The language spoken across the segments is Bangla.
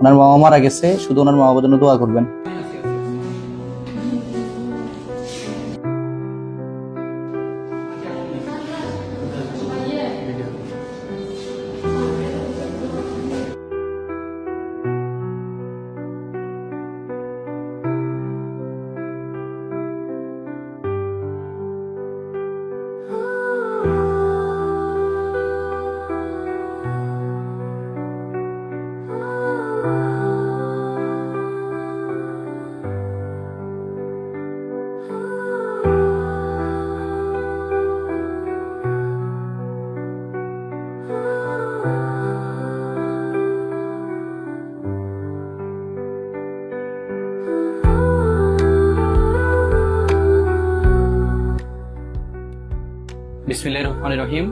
ওনার মামা মারা গেছে শুধু ওনার মা বাবার জন্য দোয়া করবেন। বিসমিল্লাহির রহমানির রহিম।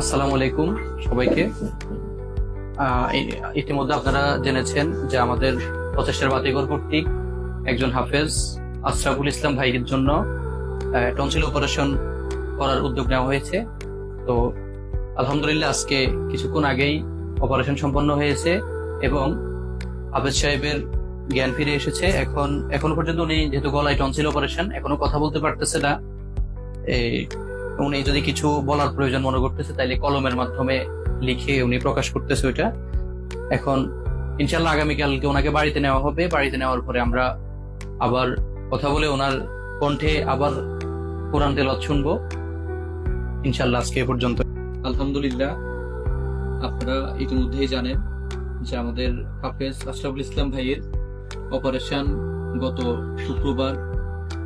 আসসালামু আলাইকুম সবাইকে। ইতিমধ্যে আপনারা জেনেছেন যে আমাদের প্রচেষ্টার কর্তৃক একজন হাফেজ আশরাফুল ইসলাম ভাইয়ের জন্য টনসিল অপারেশন করার উদ্যোগ নেওয়া হয়েছে। তো আলহামদুলিল্লাহ আজকে কিছুক্ষণ আগেই অপারেশন সম্পন্ন হয়েছে এবং হাফেজ সাহেবের জ্ঞান ফিরে এসেছে। এখন, এখনও পর্যন্ত উনি যেহেতু গলায় টনসিল অপারেশন, এখনও কথা বলতে পারতেছে না। এই উনি যদি কিছু বলার প্রয়োজন মনে করতেছে, তাইলে কলমের মাধ্যমে লিখে উনি প্রকাশ করতেছে ওইটা। এখন ইনশাল্লাহ আগামীকালকে ওনাকে বাড়িতে নেওয়া হবে। বাড়িতে নেওয়ার পরে আমরা আবার কথা বলে ওনার কণ্ঠে আবার কোরআন তেলত শুনব। ইনশাল্লাহ আজকে পর্যন্ত। আলহামদুলিল্লাহ, আপনারা ইতিমধ্যেই জানেন যে আমাদের হাফেজ আশরাফুল ইসলাম ভাইয়ের অপারেশন গত শুক্রবার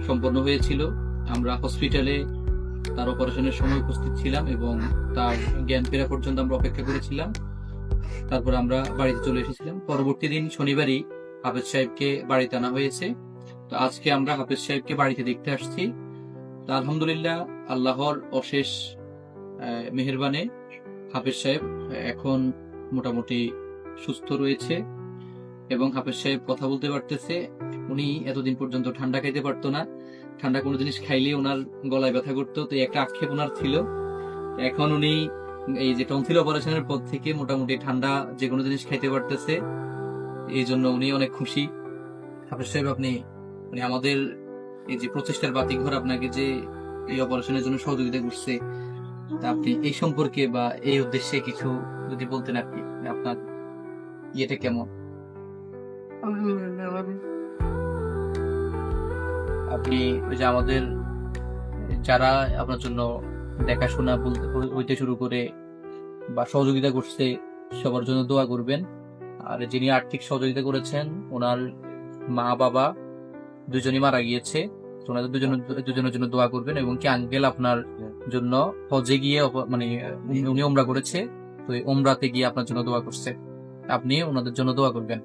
সম্পন্ন হয়েছিল। আমরা হসপিটালে তার অপারেশনের সময় উপস্থিত ছিলাম এবং তার জ্ঞান ফেরা পর্যন্ত আমরা অপেক্ষা করেছিলাম। তারপর আমরা বাড়িতে চলে এসেছিলাম। পরবর্তী দিন শনিবারই হাফেজ সাহেবকে বাড়িতে আনা হয়েছে। তো আজকে আমরা হাফেজ সাহেবকে বাড়িতে দেখতে আসছি। তো আলহামদুলিল্লাহ আল্লাহর অশেষ মেহেরবানে হাফেজ সাহেব এখন মোটামুটি সুস্থ রয়েছে এবং হাফেজ সাহেব কথা বলতে পারতেছে। উনি এতদিন পর্যন্ত ঠান্ডা খাইতে পারতো না। ঠান্ডা কোনো জিনিস খাইলে ওনার গলায় ব্যথা করতো তো এই একটা আক্ষেপ ওনার ছিল। এখন উনি এই যে টনসিল অপারেশনের পর থেকে মোটামুটি ঠান্ডা যে কোনো জিনিস খাইতে পারতেছে। এই জন্য উনি অনেক খুশি। হাফেজ সাহেব আপনি মানে আমাদের এই যে প্রচেষ্টার বাতিঘর আপনাকে যে এই অপারেশনের জন্য সহযোগিতা করছে তা আপনি এই সম্পর্কে বা এই উদ্দেশ্যে কিছু যদি বলতেন আর কি আপনার ইয়েটা কেমন। আপনি ওই যে আমাদের যারা আপনার জন্য দেখাশোনা হইতে শুরু করে বা সহযোগিতা করছে, সবার জন্য দোয়া করবেন। আর যিনি আর্থিক সহযোগিতা করেছেন, ওনার মা, বাবা দুজনই মারা গিয়েছে। ওনাদের দুজন দুজনের জন্য দোয়া করবেন এবং কি আঙ্কেল আপনার জন্য হজে গিয়ে মানে উনি- ওমরা করেছে, তো ওমরাতে গিয়ে আপনার জন্য দোয়া করছে। আপনি ওনাদের জন্য দোয়া করবেন।